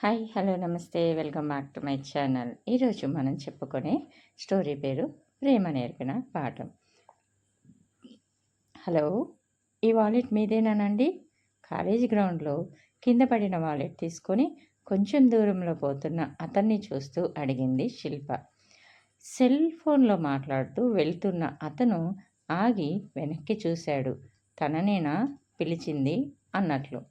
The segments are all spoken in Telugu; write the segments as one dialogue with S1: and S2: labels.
S1: హాయ్ హలో నమస్తే. Welcome back to my channel. ఈరోజు మనం చెప్పుకునే స్టోరీ పేరు ప్రేమ నేర్పిన పాఠం. హలో ఈ వాలెట్ మీదేనానండి? కాలేజీ గ్రౌండ్లో కింద పడిన వాలెట్ తీసుకొని కొంచెం దూరంలో పోతున్న అతన్ని చూస్తూ అడిగింది శిల్ప. సెల్ ఫోన్లో మాట్లాడుతూ వెళ్తున్న అతను ఆగి వెనక్కి చూశాడు. తననేనా? పిలిచింది అన్నట్లు.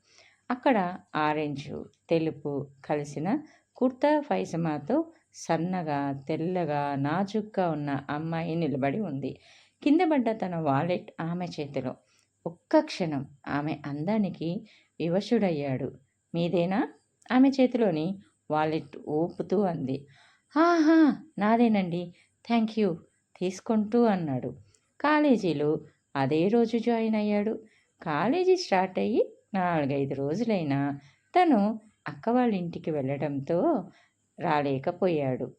S1: అక్కడ ఆరెంజ్ తెలుపు కలిసిన కుర్తా పైజమాతో సన్నగా తెల్లగా నాజుగ్గా ఉన్న అమ్మాయి నిలబడి ఉంది. కింద పడ్డ తన వాలెట్ ఆమె చేతిలో. ఒక్క క్షణం ఆమె అందానికి వివశుడయ్యాడు. మీదేనా? ఆమె చేతిలోని వాలెట్ ఊపుతూ అంది. ఆహా నాదేనండి. Thank you. తీసుకుంటూ అన్నాడు. కాలేజీలో అదే రోజు జాయిన్ అయ్యాడు. కాలేజీ స్టార్ట్ అయ్యి నాలుగైదు రోజులైనా తను అక్క వాళ్ళ ఇంటికి వెళ్ళడంతో రాలేకపోయాడు.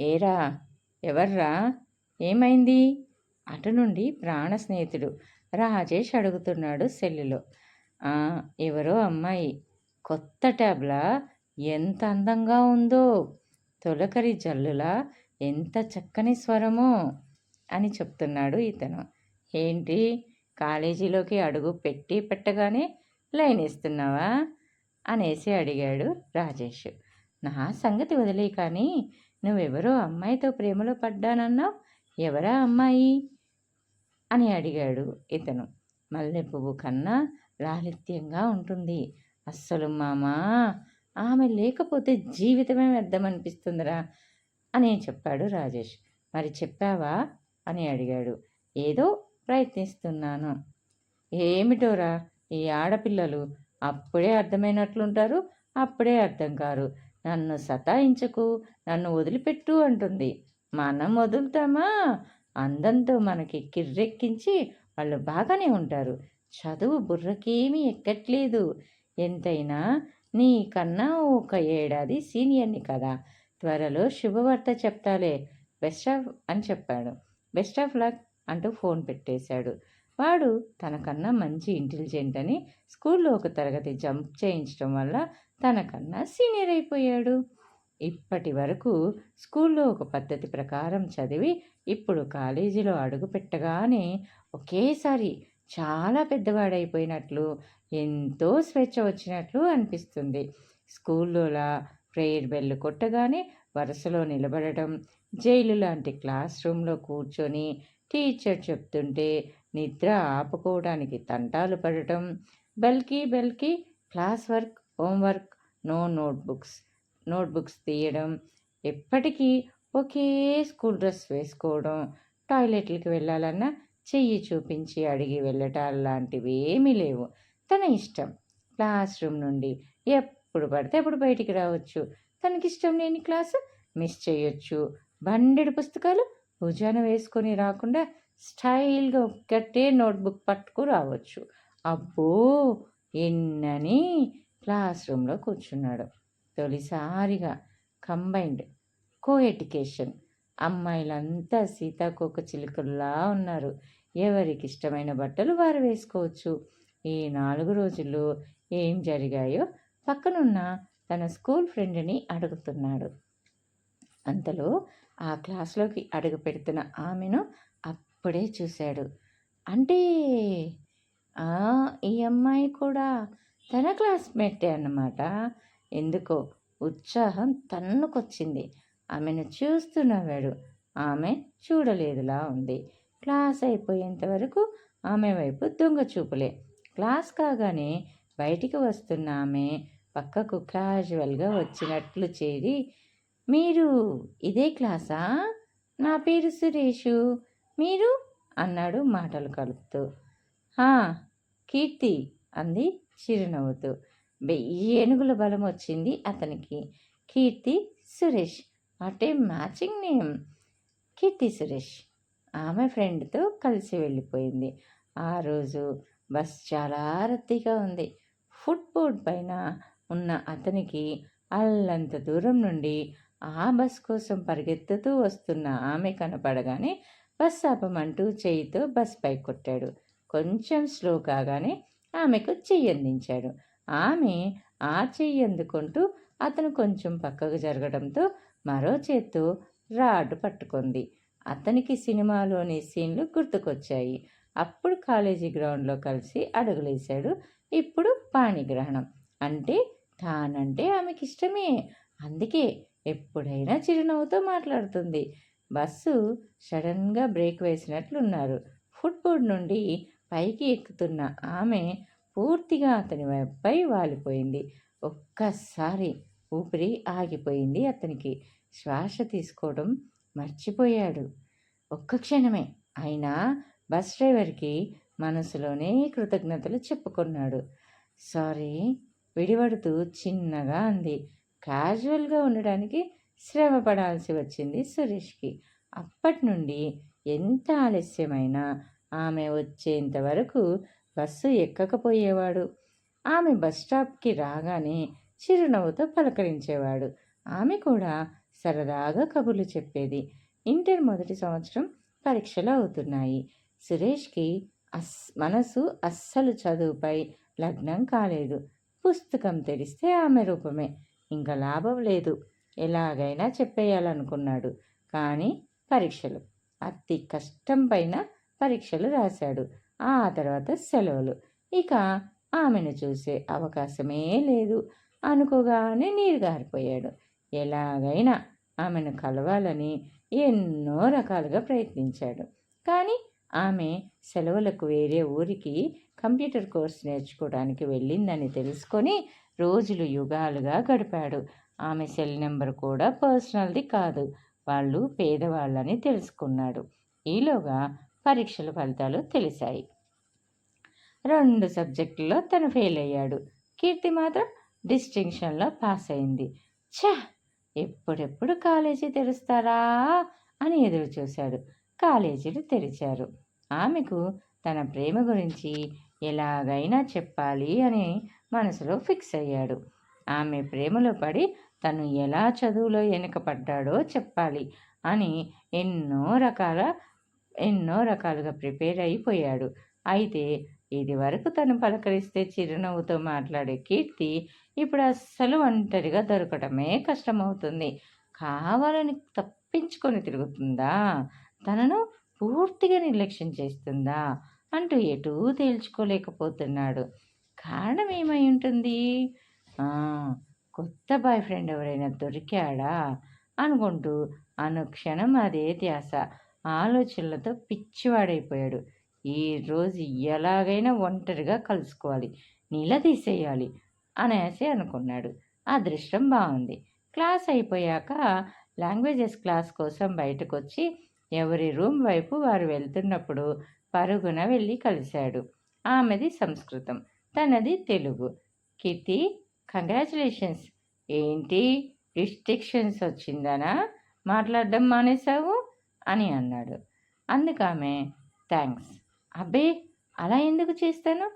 S1: ఏరా ఎవర్రా? ఏమైంది? అటు నుండి ప్రాణ స్నేహితుడు రాజేష్ అడుగుతున్నాడు సెల్లులో. ఎవరో అమ్మాయి. కొత్త ట్యాబ్లా? ఎంత అందంగా ఉందో. తొలకరి జల్లులా? ఎంత చక్కని స్వరమో? అని చెప్తున్నాడు ఇతను. ఏంటి? కాలేజీలోకి అడుగు పెట్టి పెట్టగానే లైన్ ఇస్తున్నావా అనేసి అడిగాడు రాజేష్. నా సంగతి వదిలే కానీ నువ్వెవరో అమ్మాయితో ప్రేమలో పడ్డానన్నావు? ఎవరా అమ్మాయి? అని అడిగాడు ఇతను. మల్లె పువ్వు కన్నా లాలిత్యంగా ఉంటుంది. అస్సలు మామా ఆమె లేకపోతే జీవితమే వ్యర్థమనిపిస్తుందిరా అని చెప్పాడు రాజేష్. మరి చెప్పావా? అని అడిగాడు. ఏదో ప్రయత్నిస్తున్నాను. ఏమిటోరా? ఈ ఆడపిల్లలు అప్పుడే అర్థమైనట్లుంటారు అప్పుడే అర్థం కారు. నన్ను సతాయించకు నన్ను వదిలిపెట్టు అంటుంది. మనం వదులుతామా? అందంతో మనకి కిర్రెక్కించి వాళ్ళు బాగానే ఉంటారు. చదువు బుర్రకేమీ ఎక్కట్లేదు. ఎంతైనా నీ కన్నా ఒక ఏడాది సీనియర్ని కదా. త్వరలో శుభవార్త చెప్తాలే. బెస్ట్ ఆఫ్ అని చెప్పాడు. Best of luck. అంటూ ఫోన్ పెట్టేశాడు. వాడు తనకన్నా మంచి ఇంటెలిజెంట్ అని స్కూల్లో ఒక తరగతి జంప్ చేయించడం వల్ల తనకన్నా సీనియర్ అయిపోయాడు. ఇప్పటి వరకు స్కూల్లో ఒక పద్ధతి ప్రకారం చదివి ఇప్పుడు కాలేజీలో అడుగు పెట్టగానే ఒకేసారి చాలా పెద్దవాడైపోయినట్లు ఎంతో స్వేచ్ఛ వచ్చినట్లు అనిపిస్తుంది. స్కూల్లోలా ప్రేయర్ బెల్ కొట్టగానే వరుసలో నిలబడటం జైలు లాంటి క్లాస్ రూమ్లో కూర్చొని టీచర్ చెప్తుంటే నిద్ర ఆపుకోవడానికి తంటాలు పడటం బల్కి బల్కి class work homework no notebooks notebooks తీయడం ఎప్పటికీ ఒకే స్కూల్ డ్రెస్ వేసుకోవడం టాయిలెట్లకి వెళ్ళాలన్నా చెయ్యి చూపించి అడిగి వెళ్ళటాలు లాంటివి ఏమీ లేవు. తన ఇష్టం. క్లాస్ రూమ్ నుండి ఎప్పుడు పడితే అప్పుడు బయటికి రావచ్చు. తనకిష్టం లేని క్లాసు మిస్ చేయొచ్చు. బండెడు పుస్తకాలు భుజాన వేసుకొని రాకుండా స్టైల్గా ఒక్కటే నోట్బుక్ పట్టుకు రావచ్చు. అబ్బో! ఎన్నని క్లాస్ రూమ్లో కూర్చున్నాడు. తొలిసారిగా కంబైన్డ్ కో ఎడ్యుకేషన్ అమ్మాయిలంతా సీతాకోక చిలుకల్లా ఉన్నారు. ఎవరికి ఇష్టమైన బట్టలు వారు వేసుకోవచ్చు. ఈ నాలుగు రోజుల్లో ఏం జరిగాయో పక్కనున్న తన స్కూల్ ఫ్రెండ్ని అడుగుతున్నాడు. అంతలో ఆ క్లాస్లోకి అడుగు పెడుతున్న ఆమెను అప్పుడే చూశాడు. అంటే ఈ అమ్మాయి కూడా తన క్లాస్మేటే అన్నమాట. ఎందుకో ఉత్సాహం తన్నుకొచ్చింది. ఆమెను చూస్తూ నవ్వాడు. ఆమె చూడలేదులా ఉంది. క్లాస్ అయిపోయేంత వరకు ఆమె వైపు దొంగ చూపులే. క్లాస్ కాగానే బయటికి వస్తున్న ఆమె పక్కకు క్యాజువల్గా వచ్చినట్లు చేరి మీరు ఇదే క్లాసా? నా పేరు సురేషు. మీరు? అన్నాడు మాటలు కలుపుతూ. కీర్తి అంది చిరునవ్వుతూ. వెయ్యి ఏనుగుల బలం వచ్చింది అతనికి. Keerthy Suresh what a matching name? Keerthy Suresh ఆమె ఫ్రెండ్తో కలిసి వెళ్ళిపోయింది. ఆ రోజు బస్ చాలా రద్దీగా ఉంది. ఫుట్బోర్డ్ పైన ఉన్న అతనికి అల్లంత దూరం నుండి ఆ బస్ కోసం పరిగెత్తుతూ వస్తున్న ఆమె కనపడగానే బస్ ఆపమంటూ చేయితో బస్ పై కొట్టాడు. కొంచెం స్లో కాగానే ఆమెకు చెయ్యి అందించాడు. ఆమె ఆ చెయ్యి అందుకుంటూ అతను కొంచెం పక్కకు జరగడంతో మరో చేత్తో రాడ్ పట్టుకుంది. అతనికి సినిమాలోని సీన్లు గుర్తుకొచ్చాయి. అప్పుడు కాలేజీ గ్రౌండ్లో కలిసి అడుగులేశాడు ఇప్పుడు పాణిగ్రహణం. అంటే తానంటే ఆమెకి ఇష్టమే అందుకే ఎప్పుడైనా చిరునవ్వుతో మాట్లాడుతుంది. బస్సు సడన్గా బ్రేక్ వేసినట్లున్నారు. ఫుట్బోర్డ్ నుండి పైకి ఎక్కుతున్న ఆమె పూర్తిగా అతని వైపుపై వాలిపోయింది. ఒక్కసారి ఊపిరి ఆగిపోయింది అతనికి. శ్వాస తీసుకోవడం మర్చిపోయాడు. ఒక్క క్షణమే అయినా బస్ డ్రైవర్కి మనసులోనే కృతజ్ఞతలు చెప్పుకున్నాడు. సారీ విడివడుతూ చిన్నగా అంది. క్యాజువల్గా ఉండడానికి శ్రమ పడాల్సి వచ్చింది సురేష్కి. అప్పటి నుండి ఎంత ఆలస్యమైనా ఆమె వచ్చేంత వరకు బస్సు ఎక్కకపోయేవాడు. ఆమె బస్ స్టాప్కి రాగానే చిరునవ్వుతో పలకరించేవాడు. ఆమె కూడా సరదాగా కబుర్లు చెప్పేది. ఇంటర్ మొదటి సంవత్సరం పరీక్షలు అవుతున్నాయి. సురేష్కి అస్ మనసు అస్సలు చదువుపై లగ్నం కాలేదు. పుస్తకం తెరిస్తే ఆమె రూపమే. ఇంకా లాభం లేదు. ఎలాగైనా చెప్పేయాలనుకున్నాడు. కానీ పరీక్షలు. అతి కష్టం పైన పరీక్షలు రాశాడు. ఆ తర్వాత సెలవులు. ఇక ఆమెను చూసే అవకాశమే లేదు. అనుకోగానే నీరు గారిపోయాడు. ఎలాగైనా ఆమెను కలవాలని ఎన్నో రకాలుగా ప్రయత్నించాడు. కానీ ఆమె సెలవులకు వేరే ఊరికి కంప్యూటర్ కోర్స్ నేర్చుకోవడానికి వెళ్ళిందని తెలుసుకొని రోజులు యుగాలుగా గడిపాడు. ఆమె సెల్ నెంబర్ కూడా పర్సనల్ది కాదు. వాళ్ళు పేదవాళ్ళని తెలుసుకున్నాడు. ఈలోగా పరీక్షల ఫలితాలు తెలిసాయి రెండు సబ్జెక్టుల్లో తను ఫెయిల్ అయ్యాడు. కీర్తి మాత్రం డిస్టింక్షన్లో పాస్ అయింది. ఛా! ఎప్పుడెప్పుడు కాలేజీ తెరుస్తారా అని ఎదురు చూశాడు కాలేజీలు తెరిచారు. ఆమెకు తన ప్రేమ గురించి ఎలాగైనా చెప్పాలి అని మనసులో ఫిక్స్ అయ్యాడు. ఆమె ప్రేమలో పడి తను ఎలా చదువులో వెనుకపడ్డాడో చెప్పాలి అని ఎన్నో రకాల ఎన్నో రకాలుగా ప్రిపేర్ అయిపోయాడు. అయితే ఇది వరకు తను పలకరిస్తే చిరునవ్వుతో మాట్లాడే కీర్తి ఇప్పుడు అస్సలు ఒంటరిగా దొరకడమే కష్టమవుతుంది. కావాలని తప్పించుకొని తిరుగుతుందా? తనను పూర్తిగా నిర్లక్ష్యం చేస్తుందా? అంటూ ఎటూ తేల్చుకోలేకపోతున్నాడు. కారణం ఏమై ఉంటుంది? కొత్త బాయ్ ఫ్రెండ్ ఎవరైనా దొరికాడా? అనుకుంటూ అనుక్షణం అదే ధ్యాస. ఆలోచనలతో పిచ్చివాడైపోయాడు. ఈరోజు ఎలాగైనా ఒంటరిగా కలుసుకోవాలి నిలదీసేయాలి అనేసి అనుకున్నాడు. అదృష్టం బాగుంది. క్లాస్ అయిపోయాక లాంగ్వేజెస్ క్లాస్ కోసం బయటకు వచ్చి ఎవరి రూమ్ వైపు వారు వెళ్తున్నప్పుడు పరుగున వెళ్ళి కలిశాడు. ఆమెది సంస్కృతం తనది తెలుగు. కీర్తి కంగ్రాచులేషన్స్. ఏంటి? రిస్ట్రిక్షన్స్ వచ్చిందనా? మాట్లాడడం మానేశావు? అని అన్నాడు. అందుకామె థ్యాంక్స్ అబ్బే అలా ఎందుకు చేస్తాను?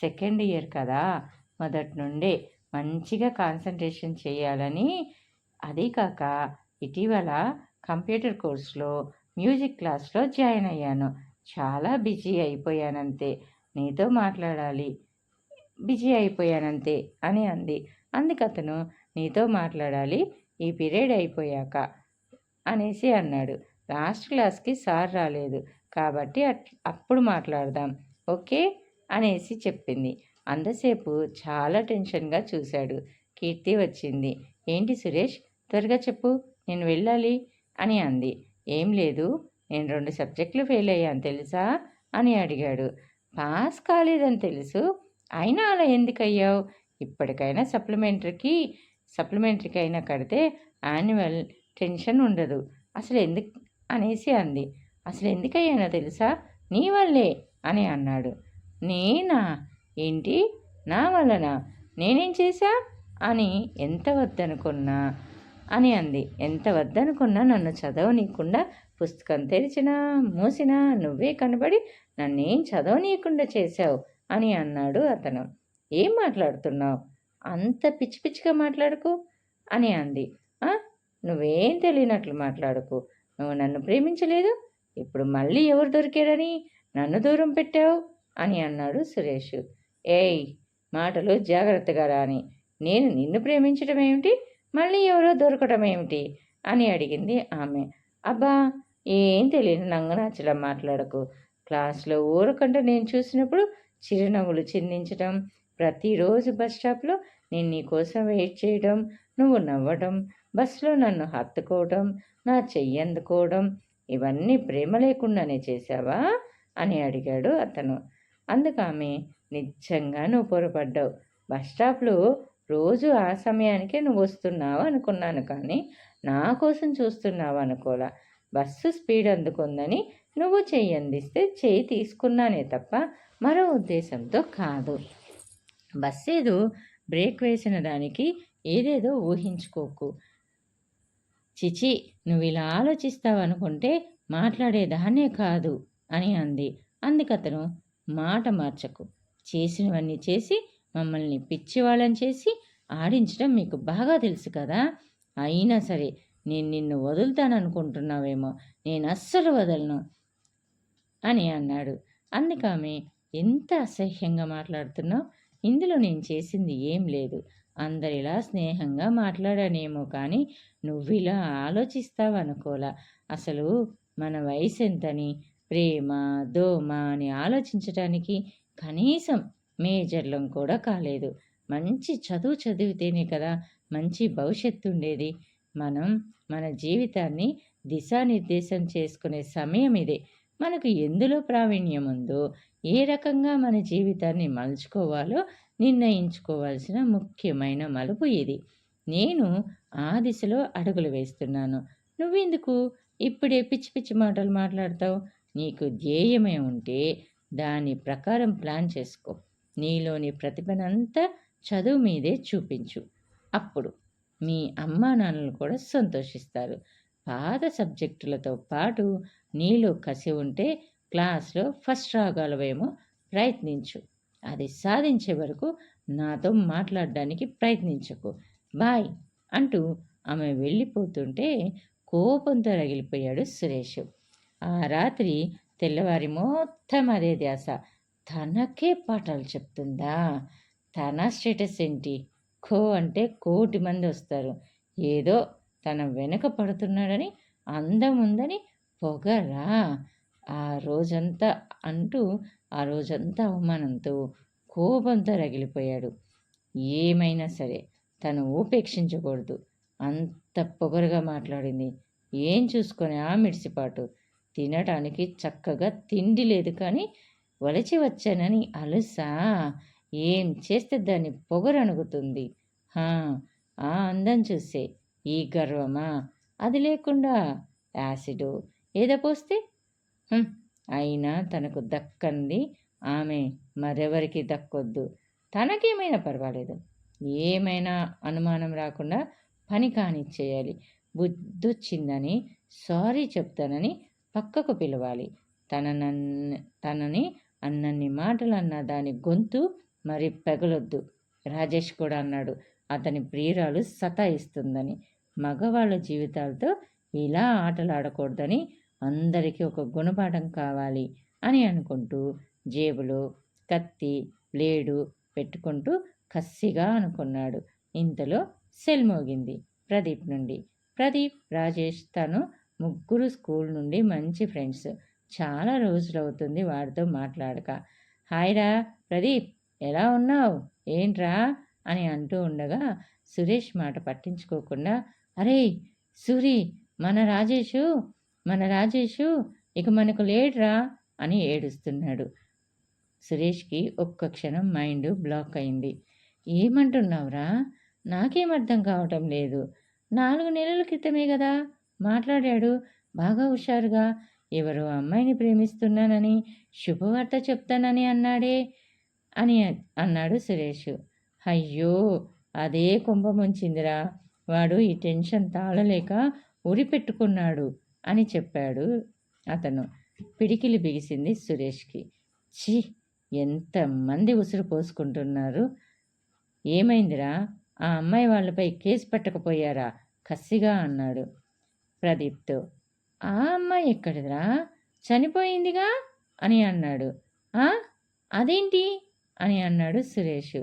S1: సెకండ్ ఇయర్ కదా. మొదటి నుండే మంచిగా కాన్సన్ట్రేషన్ చేయాలని. అదే కాక ఇటీవల కంప్యూటర్ కోర్సులో మ్యూజిక్ క్లాస్లో జాయిన్ అయ్యాను. చాలా బిజీ అయిపోయానంతే. నీతో మాట్లాడాలి. బిజీ అయిపోయానంతే అని అంది. అందుకతను నీతో మాట్లాడాలి ఈ పీరియడ్ అయిపోయాక అనేసి అన్నాడు. లాస్ట్ క్లాస్కి సార్ రాలేదు. కాబట్టి అప్పుడు మాట్లాడదాం. ఓకే? అనేసి చెప్పింది. అంతసేపు చాలా టెన్షన్గా చూశాడు. కీర్తి వచ్చింది. ఏంటి సురేష్? త్వరగా చెప్పు. నేను వెళ్ళాలి అని అంది. ఏం లేదు. నేను రెండు సబ్జెక్టులు ఫెయిల్ అయ్యాను తెలుసా? అని అడిగాడు. పాస్ కాలేదని తెలుసు. అయినా అలా ఎందుకు అయ్యావు ఇప్పటికైనా సప్లిమెంటరీకి సప్లిమెంటరీకి అయినా కడితే యాన్యువల్ టెన్షన్ ఉండదు. అసలు ఎందుకు అనేసి అంది. అసలు ఎందుకయ్యానో తెలుసా? నీ వల్లే అని అన్నాడు. నేనా? ఏంటి? నా వలన నేనేం చేశా? అని ఎంత వద్దనుకున్నా? అని అంది. ఎంత వద్దనుకున్నా నన్ను చదవనీయకుండా పుస్తకం తెరిచినా మూసినా నువ్వే కనబడి నన్నేం చదవనీయకుండా చేశావు అని అన్నాడు అతను. ఏం మాట్లాడుతున్నావు? అంత పిచ్చి పిచ్చిగా మాట్లాడుకు అని అంది. నువ్వేం తెలియనట్లు మాట్లాడుకు? నువ్వు నన్ను ప్రేమించలేదు? ఇప్పుడు మళ్ళీ ఎవరు దొరికారని నన్ను దూరం పెట్టావు? అని అన్నాడు సురేష్. ఏయ్ మాటలు జాగ్రత్తగా రాని. నేను నిన్ను ప్రేమించడం ఏమిటి మళ్ళీ ఎవరో దొరకడం ఏమిటి అని అడిగింది ఆమె. అబ్బా ఏం తెలియని నంగనాచడం మాట్లాడకు. క్లాస్లో ఊరకంటే నేను చూసినప్పుడు చిరునవ్వులు చిందించడం ప్రతిరోజు బస్ స్టాప్లో నేను నీ కోసం వెయిట్ చేయడం నువ్వు నవ్వడం బస్సులో నన్ను హత్తుకోవడం నా చెయ్యి అందుకోవడం ఇవన్నీ ప్రేమ లేకుండానే చేశావా? అని అడిగాడు అతను. అందుకు ఆమె నిజంగా నువ్వు పొరపడ్డావు. బస్ స్టాప్లో రోజు ఆ సమయానికే నువ్వు వస్తున్నావు అనుకున్నాను కానీ నా కోసం చూస్తున్నావు అనుకోలా బస్సు స్పీడ్ అందుకుందని నువ్వు చెయ్యి అందిస్తే చేయి తీసుకున్నానే తప్ప మరో ఉద్దేశంతో కాదు. బస్సు ఏదో బ్రేక్ వేసిన దానికి ఏదేదో ఊహించుకోకు. చిచి నువ్వు ఇలా ఆలోచిస్తావనుకుంటే మాట్లాడేదాన్నే కాదు అని అంది. అందుకతను మాట మార్చకు. చేసినవన్నీ చేసి మమ్మల్ని పిచ్చివాళ్ళని చేసి ఆడించడం మీకు బాగా తెలుసు కదా. అయినా సరే నేను నిన్ను వదులుతాననుకుంటున్నావేమో నేను అస్సలు వదలను అని అన్నాడు. అందుకామె ఎంత అసహ్యంగా మాట్లాడుతున్నావు? ఇందులో నేను చేసింది ఏం లేదు. అందరిలా స్నేహంగా మాట్లాడానేమో కానీ నువ్విలా ఆలోచిస్తావనుకోలా అసలు మన వయసు ఎంతని ప్రేమ దోమ అని ఆలోచించటానికి కనీసం మేజర్లం కూడా కాలేదు. మంచి చదువు చదివితేనే కదా మంచి భవిష్యత్తు ఉండేది. మనం మన జీవితాన్ని దిశానిర్దేశం చేసుకునే సమయం ఇదే. మనకు ఎందులో ప్రావీణ్యం ఉందో ఏ రకంగా మన జీవితాన్ని మలుచుకోవాలో నిర్ణయించుకోవాల్సిన ముఖ్యమైన మలుపు ఇది. నేను ఆ దిశలో అడుగులు వేస్తున్నాను. నువ్వెందుకు ఇప్పుడే పిచ్చి పిచ్చి మాటలు మాట్లాడతావు? నీకు ధ్యేయమే ఉంటే దాని ప్రకారం ప్లాన్ చేసుకో. నీలోని ప్రతిభనంతా చదువు మీదే చూపించు. అప్పుడు మీ అమ్మా నాన్నలు కూడా సంతోషిస్తారు. పాత సబ్జెక్టులతో పాటు నీలో కసి ఉంటే క్లాస్లో ఫస్ట్ రాగలవేమో ప్రయత్నించు. అది సాధించే వరకు నాతో మాట్లాడడానికి ప్రయత్నించకు. బాయ్ అంటూ ఆమె వెళ్ళిపోతుంటే కోపంతో రగిలిపోయాడు సురేష్. ఆ రాత్రి తెల్లవారి మొత్తం అదే ధ్యాస. తనకే పాఠాలు చెప్తుందా? తన స్టేటస్ ఏంటి? ఖో అంటే కోటి మంది వస్తారు. ఏదో తన వెనక పడుతున్నాడని అందం ఉందని పొగరా. ఆ రోజంతా అంటూ ఆ రోజంతా అవమానంతో కోపంతో రగిలిపోయాడు. ఏమైనా సరే తను ఉపేక్షించకూడదు. అంత పొగరుగా మాట్లాడింది. ఏం చూసుకొని ఆ మిడిసిపాటు? తినడానికి చక్కగా తిండి లేదు కానీ వలచి వచ్చానని అలుసా. ఏం చేస్తే దాన్ని పొగరణుగుతుంది ఆ అందం చూసే ఈ గర్వమా? అది లేకుండా యాసిడు ఏదో పోస్తే? అయినా తనకు దక్కంది ఆమె. మరెవరికి దక్కొద్దు? తనకేమైనా పర్వాలేదు. ఏమైనా అనుమానం రాకుండా పని కానిచ్చేయాలి. బుద్ధొచ్చిందని సారీ చెప్తానని పక్కకు పిలవాలి. తన తనని అన్నన్ని మాటలు అన్న దాని గొంతు మరి పెగలొద్దు. రాజేష్ కూడా అన్నాడు అతని ప్రియురాలు సతాయిస్తుందని. మగవాళ్ళ జీవితాలతో ఇలా ఆటలాడకూడదని అందరికీ ఒక గుణపాఠం కావాలి అని అనుకుంటూ జేబులో కత్తి బ్లేడు పెట్టుకుంటూ కసిగా అనుకున్నాడు. ఇంతలో సెల్ మోగింది ప్రదీప్ నుండి. ప్రదీప్ రాజేష్ తను ముగ్గురు స్కూల్ నుండి మంచి ఫ్రెండ్స్. చాలా రోజులు అవుతుంది మాట్లాడక. హాయ్రా ప్రదీప్. ఎలా ఉన్నావు? ఏంట్రా? అని అంటూ ఉండగా సురేష్ మాట పట్టించుకోకుండా అరే సూరి మన రాజేషు మన రాజేషు ఇక మనకు లేడ్రా? అని ఏడుస్తున్నాడు. సురేష్కి ఒక్క క్షణం మైండ్ బ్లాక్ అయింది. ఏమంటున్నావురా? నాకేం అర్థం కావటం లేదు. నాలుగు నెలల క్రితమే కదా మాట్లాడాడు. బాగా హుషారుగా ఎవరో అమ్మాయిని ప్రేమిస్తున్నానని శుభవార్త చెప్తానని అన్నాడే. అని అన్నాడు సురేష్. అయ్యో అదే కుంభముంచిందిరా వాడు ఈ టెన్షన్ తాళలేక ఉరి పెట్టుకున్నాడు అని చెప్పాడు అతను. పిడికిలి బిగిసింది సురేష్కి. ఛీ ఎంతమంది ఉసురు పోసుకుంటున్నారు. ఏమైందిరా? ఆ అమ్మాయి వాళ్ళపై కేసు పెట్టకపోయారా? కసిగా అన్నాడు ప్రదీప్తో. ఆ అమ్మాయి ఎక్కడిదిరా? చనిపోయిందిగా? అని అన్నాడు. అదేంటి? అని అన్నాడు సురేష్.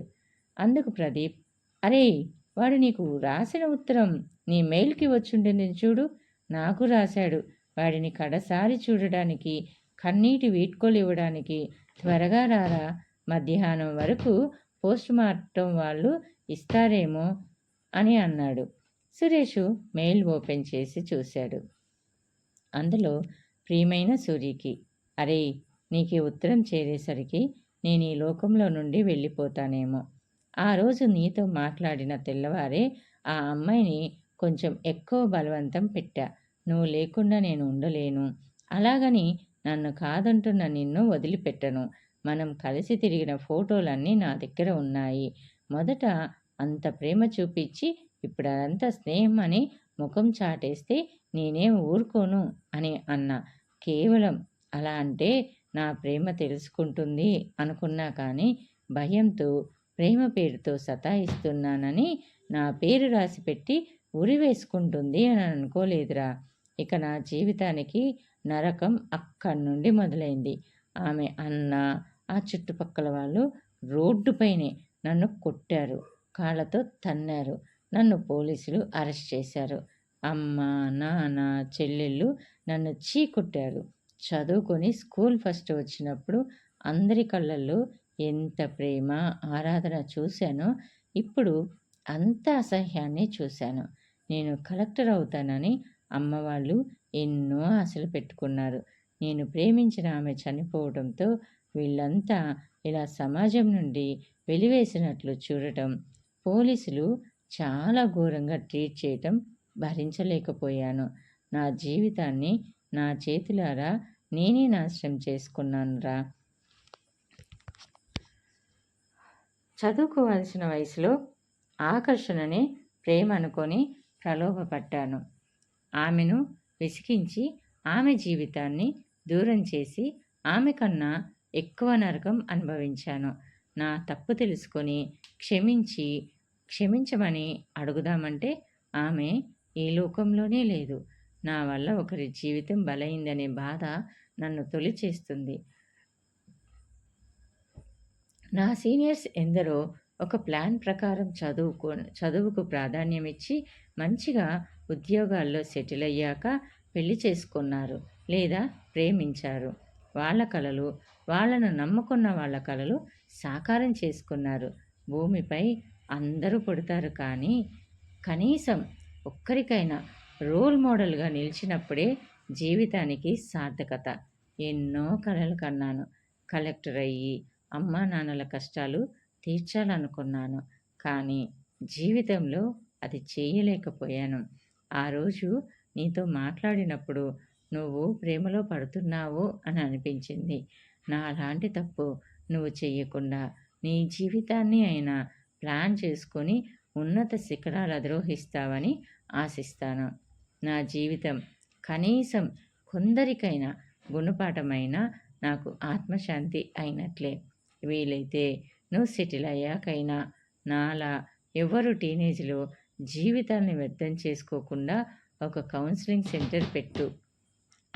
S1: అందుకు ప్రదీప్ అరే వాడు నీకు రాసిన ఉత్తరం నీ మెయిల్కి వచ్చుంటుంది చూడు. నాకు రాశాడు. వాడిని కడసారి చూడడానికి కన్నీటి వీడ్కోలు ఇవ్వడానికి త్వరగా రారా. మధ్యాహ్నం వరకు పోస్ట్ మార్టం వాళ్ళు ఇస్తారేమో అని అన్నాడు. సురేష్ మెయిల్ ఓపెన్ చేసి చూశాడు. అందులో ప్రియమైన సూరికి అరే నీకు ఉత్తరం చేరేసరికి నేను ఈ లోకంలో నుండి వెళ్ళిపోతానేమో. ఆ రోజు నీతో మాట్లాడిన తెల్లవారే ఆ అమ్మాయిని కొంచెం ఎక్కువ బలవంతం పెట్టా. నువ్వు లేకుండా నేను ఉండలేను. అలాగని నన్ను కాదంటున్న నిన్ను వదిలిపెట్టను. మనం కలిసి తిరిగిన ఫోటోలన్నీ నా దగ్గర ఉన్నాయి. మొదట అంత ప్రేమ చూపించి ఇప్పుడు అదంతా స్నేహం అని ముఖం చాటేస్తే నేనేం ఊరుకోను అని అన్న. కేవలం అలా అంటే నా ప్రేమ తెలుసుకుంటుంది అనుకున్నా కానీ భయంతో ప్రేమ పేరుతో సతాయిస్తున్నానని నా పేరు రాసిపెట్టి ఉరి వేసుకుంటుంది అని అనుకోలేదురా. ఇక నా జీవితానికి నరకం అక్కడి నుండి మొదలైంది. ఆమె అన్న ఆ చుట్టుపక్కల వాళ్ళు రోడ్డుపైనే నన్ను కొట్టారు. కాళ్ళతో తన్నారు. నన్ను పోలీసులు అరెస్ట్ చేశారు. అమ్మ నాన్న చెల్లెళ్ళు నన్ను చీకొట్టారు. చదువుకొని స్కూల్ ఫస్ట్ వచ్చినప్పుడు అందరి కళ్ళల్లో ఎంత ప్రేమ ఆరాధన చూశానో ఇప్పుడు అంత అసహ్యాన్ని చూశాను. నేను కలెక్టర్ అవుతానని అమ్మవాళ్ళు ఎన్నో ఆశలు పెట్టుకున్నారు. నేను ప్రేమించిన ఆమె చనిపోవడంతో వీళ్ళంతా ఇలా సమాజం నుండి వెలివేసినట్లు చూడటం పోలీసులు చాలా ఘోరంగా ట్రీట్ చేయటం భరించలేకపోయాను. నా జీవితాన్ని నా చేతులారా నేనే నాశనం చేసుకున్నానురా. చదువుకోవాల్సిన వయసులో ఆకర్షణనే ప్రేమ అనుకొని ప్రలోభపడ్డాను. ఆమెను విసిగించి ఆమె జీవితాన్ని దూరం చేసి ఆమె కన్నా ఎక్కువ నరకం అనుభవించాను. నా తప్పు తెలుసుకొని క్షమించి క్షమించమని అడుగుదామంటే ఆమె ఈ లోకంలోనే లేదు. నా వల్ల ఒకరి జీవితం బలైందనే బాధ నన్ను తొలి చేస్తుంది. నా సీనియర్స్ ఎందరో ఒక ప్లాన్ ప్రకారం చదువుకో చదువుకు ప్రాధాన్యం ఇచ్చి మంచిగా ఉద్యోగాల్లో సెటిల్ అయ్యాక పెళ్ళి చేసుకున్నారు లేదా ప్రేమించారు. వాళ్ళ కలలు వాళ్ళను నమ్ముకున్న వాళ్ళ కలలు సాకారం చేసుకున్నారు. భూమిపై అందరూ పుడతారు కానీ కనీసం ఒక్కరికైనా రోల్ మోడల్గా నిలిచినప్పుడే జీవితానికి సార్థకత. ఎన్నో కలలు కన్నాను. కలెక్టర్ అయ్యి అమ్మా నాన్నల కష్టాలు తీర్చాలనుకున్నాను. కానీ జీవితంలో అది చేయలేకపోయాను. ఆ రోజు నీతో మాట్లాడినప్పుడు నువ్వు ప్రేమలో పడుతున్నావు అని అనిపించింది. నా లాంటి తప్పు నువ్వు చేయకుండా నీ జీవితాన్ని అయినా ప్లాన్ చేసుకొని ఉన్నత శిఖరాలు అధిరోహిస్తావని ఆశిస్తాను. నా జీవితం. కనీసం కొందరికైనా గుణపాఠమైన నాకు ఆత్మశాంతి అయినట్లే. వీలైతే నువ్వు సెటిల్ అయ్యాకైనా నాలా ఎవరు టీనేజ్లో జీవితాన్ని వ్యర్థం చేసుకోకుండా ఒక కౌన్సిలింగ్ సెంటర్ పెట్టు.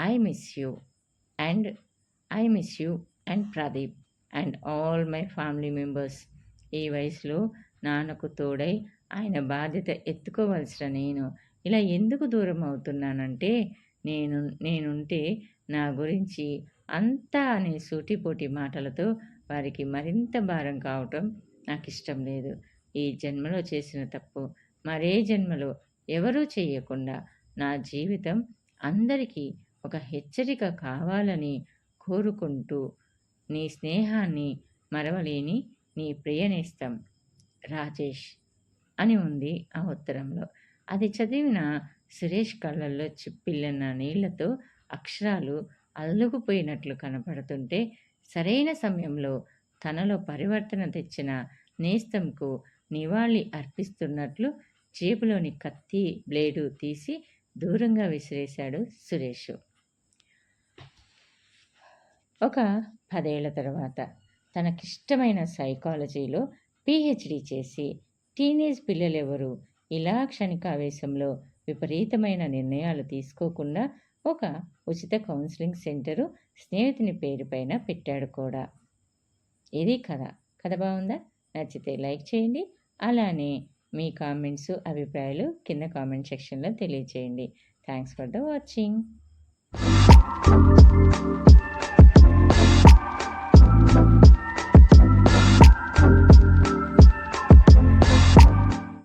S1: I miss you and I miss you and Pradeep and all my family members. ఈ వయసులో నాన్నకు తోడై ఆయన బాధ్యత ఎత్తుకోవలసిన నేను ఇలా ఎందుకు దూరం అవుతున్నానంటే నేను నేనుంటే నా గురించి అంతా అనే సూటిపోటి మాటలతో వారికి మరింత భారం కావటం నాకు ఇష్టం లేదు. ఈ జన్మలో చేసిన తప్పు మరే జన్మలో ఎవరూ చేయకుండా నా జీవితం అందరికీ ఒక హెచ్చరిక కావాలని కోరుకుంటూ నీ స్నేహాన్ని మరవలేని నీ ప్రియనేస్తం రాజేష్ అని ఉంది ఆ ఉత్తరంలో. అది చదివిన సురేష్ కళ్ళల్లో చిప్పిల్లిన నీళ్ళతో అక్షరాలు అల్లుకుపోయినట్లు కనపడుతుంటే సరైన సమయంలో తనలో పరివర్తన తెచ్చిన నేస్తంకు నివాళి అర్పిస్తున్నట్లు జేబులోని కత్తి బ్లేడు తీసి దూరంగా విసిరేశాడు సురేష్. ఒక పదేళ్ళ తర్వాత తనకిష్టమైన సైకాలజీలో పిహెచ్డి చేసి టీనేజ్ పిల్లలెవరూ ఇలా క్షణిక ఆవేశంలో విపరీతమైన నిర్ణయాలు తీసుకోకుండా ఒక ఉచిత కౌన్సిలింగ్ సెంటరు స్నేహితుని పేరుపైన పెట్టాడు కూడా. ఇది కథ. కథ బాగుందా? నచ్చితే లైక్ చేయండి. అలానే మీ కామెంట్స్ అభిప్రాయాలు కింద కామెంట్ సెక్షన్లో తెలియచేయండి. Thanks for the watching.